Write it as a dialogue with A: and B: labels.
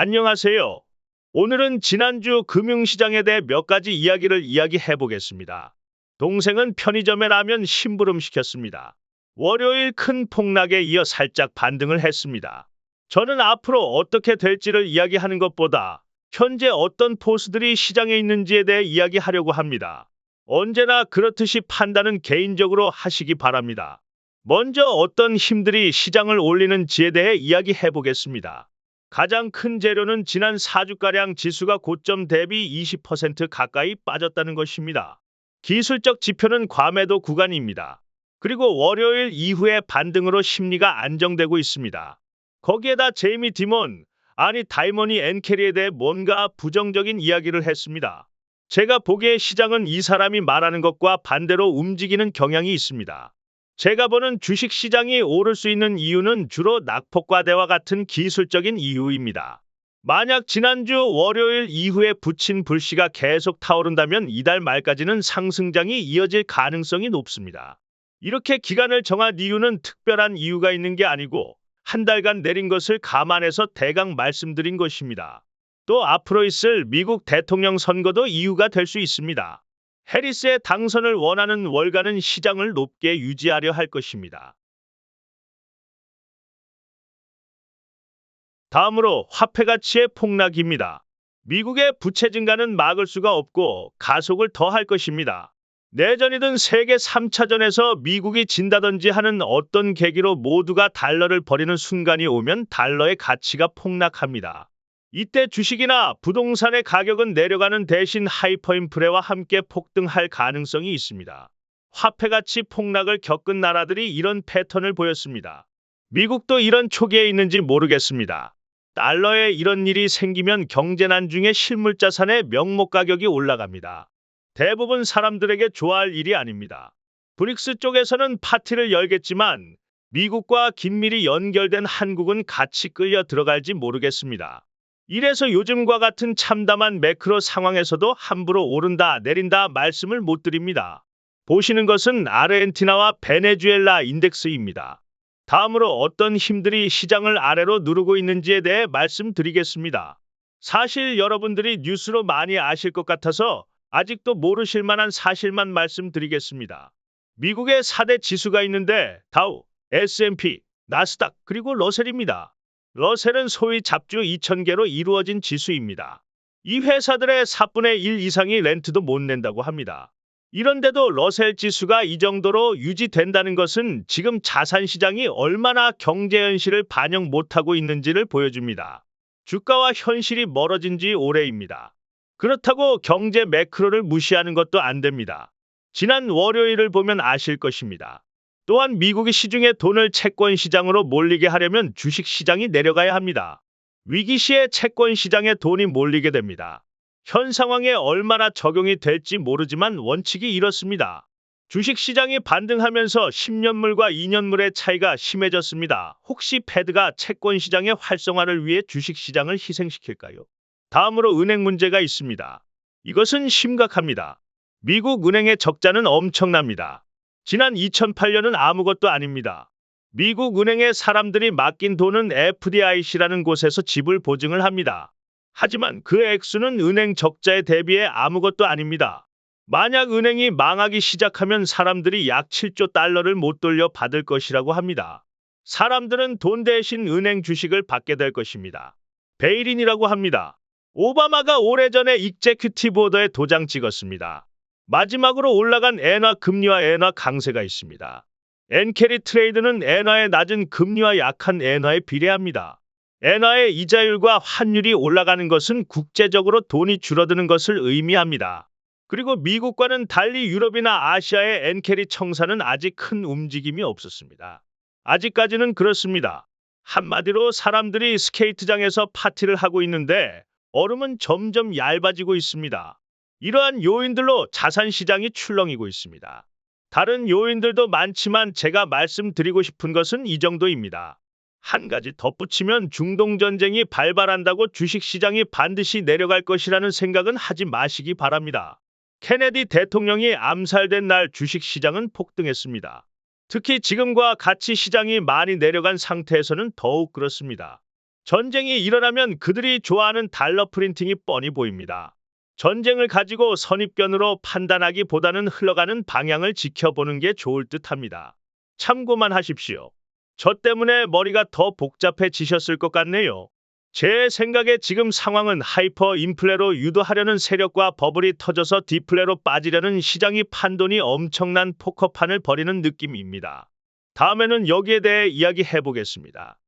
A: 안녕하세요. 오늘은 지난주 금융시장에 대해 몇 가지 이야기를 이야기해 보겠습니다. 동생은 편의점에 라면 심부름 시켰습니다. 월요일 큰 폭락에 이어 살짝 반등을 했습니다. 저는 앞으로 어떻게 될지를 이야기하는 것보다 현재 어떤 포스들이 시장에 있는지에 대해 이야기하려고 합니다. 언제나 그렇듯이 판단은 개인적으로 하시기 바랍니다. 먼저 어떤 힘들이 시장을 올리는지에 대해 이야기해 보겠습니다. 가장 큰 재료는 지난 4주가량 지수가 고점 대비 20% 가까이 빠졌다는 것입니다. 기술적 지표는 과매도 구간입니다. 그리고 월요일 이후에 반등으로 심리가 안정되고 있습니다. 거기에다 제이미 디몬, 아니 다이머니 앤캐리에 대해 뭔가 부정적인 이야기를 했습니다. 제가 보기에 시장은 이 사람이 말하는 것과 반대로 움직이는 경향이 있습니다. 제가 보는 주식 시장이 오를 수 있는 이유는 주로 낙폭과대와 같은 기술적인 이유입니다. 만약 지난주 월요일 이후에 붙인 불씨가 계속 타오른다면 이달 말까지는 상승장이 이어질 가능성이 높습니다. 이렇게 기간을 정한 이유는 특별한 이유가 있는 게 아니고 한 달간 내린 것을 감안해서 대강 말씀드린 것입니다. 또 앞으로 있을 미국 대통령 선거도 이유가 될 수 있습니다. 해리스의 당선을 원하는 월가는 시장을 높게 유지하려 할 것입니다. 다음으로 화폐 가치의 폭락입니다. 미국의 부채 증가는 막을 수가 없고 가속을 더할 것입니다. 내전이든 세계 3차전에서 미국이 진다든지 하는 어떤 계기로 모두가 달러를 버리는 순간이 오면 달러의 가치가 폭락합니다. 이때 주식이나 부동산의 가격은 내려가는 대신 하이퍼인플레와 함께 폭등할 가능성이 있습니다. 화폐 가치 폭락을 겪은 나라들이 이런 패턴을 보였습니다. 미국도 이런 초기에 있는지 모르겠습니다. 달러에 이런 일이 생기면 경제난 중에 실물자산의 명목 가격이 올라갑니다. 대부분 사람들에게 좋아할 일이 아닙니다. 브릭스 쪽에서는 파티를 열겠지만 미국과 긴밀히 연결된 한국은 같이 끌려 들어갈지 모르겠습니다. 이래서 요즘과 같은 참담한 매크로 상황에서도 함부로 오른다 내린다 말씀을 못 드립니다. 보시는 것은 아르헨티나와 베네수엘라 인덱스입니다. 다음으로 어떤 힘들이 시장을 아래로 누르고 있는지에 대해 말씀드리겠습니다. 사실 여러분들이 뉴스로 많이 아실 것 같아서 아직도 모르실 만한 사실만 말씀드리겠습니다. 미국의 4대 지수가 있는데 다우, S&P, 나스닥 그리고 러셀입니다. 러셀은 소위 잡주 2,000개로 이루어진 지수입니다. 이 회사들의 4분의 1 이상이 렌트도 못 낸다고 합니다. 이런데도 러셀 지수가 이 정도로 유지된다는 것은 지금 자산 시장이 얼마나 경제 현실을 반영 못하고 있는지를 보여줍니다. 주가와 현실이 멀어진 지 오래입니다. 그렇다고 경제 매크로를 무시하는 것도 안 됩니다. 지난 월요일을 보면 아실 것입니다. 또한 미국이 시중에 돈을 채권 시장으로 몰리게 하려면 주식 시장이 내려가야 합니다. 위기 시에 채권 시장에 돈이 몰리게 됩니다. 현 상황에 얼마나 적용이 될지 모르지만 원칙이 이렇습니다. 주식 시장이 반등하면서 10년물과 2년물의 차이가 심해졌습니다. 혹시 패드가 채권 시장의 활성화를 위해 주식 시장을 희생시킬까요? 다음으로 은행 문제가 있습니다. 이것은 심각합니다. 미국 은행의 적자는 엄청납니다. 지난 2008년은 아무것도 아닙니다. 미국 은행에 사람들이 맡긴 돈은 FDIC라는 곳에서 지불 보증을 합니다. 하지만 그 액수는 은행 적자에 대비해 아무것도 아닙니다. 만약 은행이 망하기 시작하면 사람들이 약 7조 달러를 못 돌려 받을 것이라고 합니다. 사람들은 돈 대신 은행 주식을 받게 될 것입니다. 베일인이라고 합니다. 오바마가 오래전에 익제큐티브 오더에 도장 찍었습니다. 마지막으로 올라간 엔화 금리와 엔화 강세가 있습니다. 엔캐리 트레이드는 엔화의 낮은 금리와 약한 엔화에 비례합니다. 엔화의 이자율과 환율이 올라가는 것은 국제적으로 돈이 줄어드는 것을 의미합니다. 그리고 미국과는 달리 유럽이나 아시아의 엔캐리 청산은 아직 큰 움직임이 없었습니다. 아직까지는 그렇습니다. 한마디로 사람들이 스케이트장에서 파티를 하고 있는데 얼음은 점점 얇아지고 있습니다. 이러한 요인들로 자산 시장이 출렁이고 있습니다. 다른 요인들도 많지만 제가 말씀드리고 싶은 것은 이 정도입니다. 한 가지 덧붙이면 중동 전쟁이 발발한다고 주식 시장이 반드시 내려갈 것이라는 생각은 하지 마시기 바랍니다. 케네디 대통령이 암살된 날 주식 시장은 폭등했습니다. 특히 지금과 같이 시장이 많이 내려간 상태에서는 더욱 그렇습니다. 전쟁이 일어나면 그들이 좋아하는 달러 프린팅이 뻔히 보입니다. 전쟁을 가지고 선입견으로 판단하기보다는 흘러가는 방향을 지켜보는 게 좋을 듯 합니다. 참고만 하십시오. 저 때문에 머리가 더 복잡해지셨을 것 같네요. 제 생각에 지금 상황은 하이퍼 인플레로 유도하려는 세력과 버블이 터져서 디플레로 빠지려는 시장이 판돈이 엄청난 포커판을 벌이는 느낌입니다. 다음에는 여기에 대해 이야기해 보겠습니다.